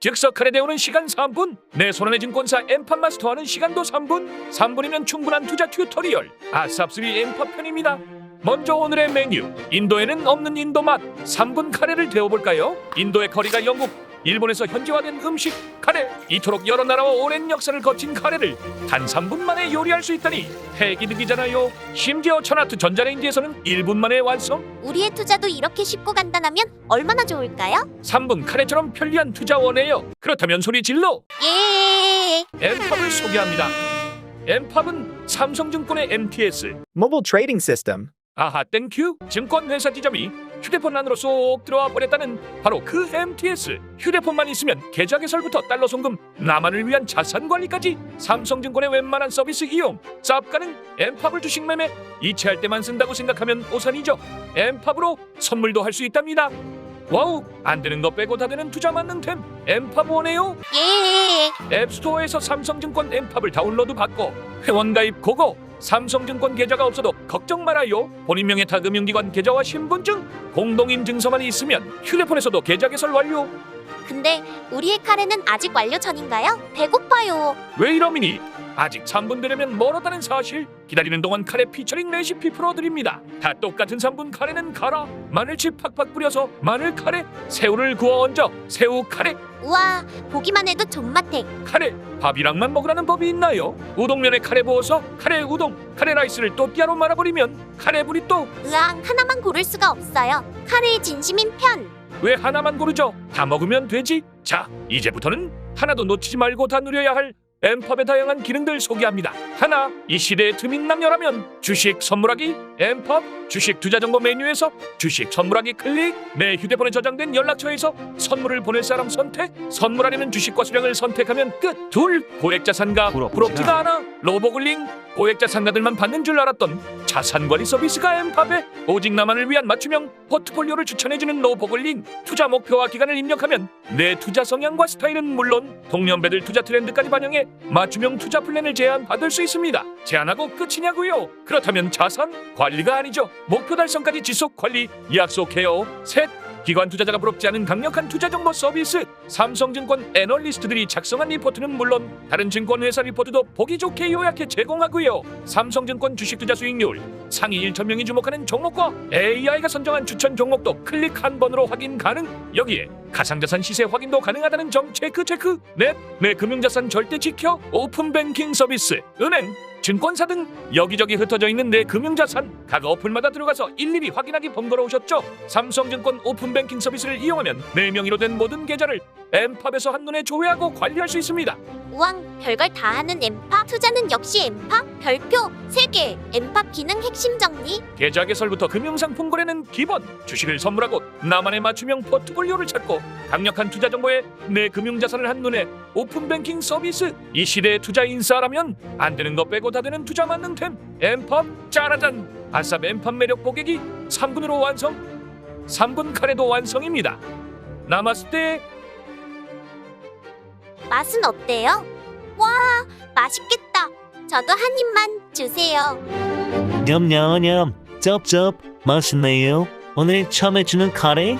즉석 카레 데우는 시간 3분 내 손안의 증권사 엠팝 마스터하는 시간도 3분 3분이면 충분한 투자 튜토리얼 아쌉스리 엠팝 편입니다 먼저 오늘의 메뉴 인도에는 없는 인도 맛 3분 카레를 데워볼까요? 인도의 커리가 영국 일본에서 현지화된 음식 카레 이토록 여러 나라와 오랜 역사를 거친 카레를 단 3분 만에 요리할 수 있다니 패기득이잖아요 심지어 천하트 전자레인지에서는 1분 만에 완성 우리의 투자도 이렇게 쉽고 간단하면 얼마나 좋을까요? 3분 카레처럼 편리한 투자 원해요 그렇다면 소리 질러 예. 엠팝을 소개합니다. 엠팝은 삼성증권의 MTS Mobile Trading System. 아하 땡큐. 증권회사 지점이 휴대폰 안으로 쏙 들어와 버렸다는 바로 그 MTS 휴대폰만 있으면 계좌 개설부터 달러 송금 나만을 위한 자산 관리까지 삼성증권의 웬만한 서비스 이용 쌉 가능 엠팝을 주식 매매 이체할 때만 쓴다고 생각하면 오산이죠. 엠팝으로 선물도 할 수 있답니다. 와우 안 되는 거 빼고 다 되는 투자 만능템. 엠팝 원해요? 예. 앱스토어에서 삼성증권 엠팝을 다운로드 받고 회원 가입 고고 삼성증권 계좌가 없어도 걱정 말아요 본인 명의 타 금융기관 계좌와 신분증 공동인증서만 있으면 휴대폰에서도 계좌 개설 완료 근데 우리의 카레는 아직 완료 전인가요? 배고파요. 왜 이러미니 아직 3분 되려면 멀었다는 사실 기다리는 동안 카레 피처링 레시피 풀어드립니다 다 똑같은 3분 카레는 갈아 마늘칩 팍팍 뿌려서 마늘 카레 새우를 구워 얹어 새우 카레 우와, 보기만 해도 존맛해. 카레 밥이랑만 먹으라는 법이 있나요? 우동면에 카레 부어서 카레 우동 카레 라이스를 또띠아로 말아버리면 카레 브리또 으앙, 하나만 고를 수가 없어요. 카레의 진심인 편. 왜 하나만 고르죠? 다 먹으면 되지 자 이제부터는 하나도 놓치지 말고 다 누려야 할 엠팝의 다양한 기능들 소개합니다. 하나 이 시대의 트민 남녀라면 주식 선물하기 엠팝 주식 투자 정보 메뉴에서 주식 선물하기 클릭. 내 휴대폰에 저장된 연락처에서 선물을 보낼 사람 선택 선물하려는 주식과 수량을 선택하면 끝 둘 고액자산가 부럽지가 않아. 로보글링 고액자산가들만 받는 줄 알았던 자산관리 서비스가 엠팝에 오직 나만을 위한 맞춤형 포트폴리오를 추천해주는 로보글링 투자 목표와 기간을 입력하면 내 투자 성향과 스타일은 물론 동년배들 투자 트렌드까지 반영해 맞춤형 투자 플랜을 제안받을 수 있습니다. 제안하고 끝이냐고요? 그렇다면 자산 관리가 아니죠. 목표 달성까지 지속 관리 약속해요. 셋 기관 투자자가 부럽지 않은 강력한 투자 정보 서비스 삼성증권 애널리스트들이 작성한 리포트는 물론 다른 증권회사 리포트도 보기 좋게 요약해 제공하고요. 삼성증권 주식 투자 수익률 상위 1천 명이 주목하는 종목과 AI가 선정한 추천 종목도 클릭 한 번으로 확인 가능. 여기에 가상자산 시세 확인도 가능하다는 점 체크 체크. 넷 내 금융자산 절대 지켜 오픈뱅킹 서비스. 은행 증권사 등 여기저기 흩어져 있는 내 금융자산. 각 어플마다 들어가서 일일이 확인하기 번거로우셨죠? 삼성증권 오픈뱅킹 서비스를 이용하면 내 명의로 된 모든 계좌를 엠팝에서 한눈에 조회하고 관리할 수 있습니다. 우왕, 별걸 다 하는 엠팝. 투자는 역시 엠팝. 별표 3개. 엠팝 기능 핵심 정리. 계좌 개설부터 금융상품 거래는 기본 주식을 선물하고 나만의 맞춤형 포트폴리오를 찾고 강력한 투자 정보에 내 금융자산을 한눈에 오픈뱅킹 서비스 이 시대의 투자 인싸라면 안 되는 거 빼고 다 되는 투자 만능 템 엠팝 짜라잔 아싸 엠팝 매력 보객이 3분으로 완성 3분 카레도 완성입니다 나마스테 맛은 어때요? 와, 맛있겠다. 저도 한 입만 주세요. 냠냠냠 쩝쩝 맛있네요 오늘 처음 해주는 카레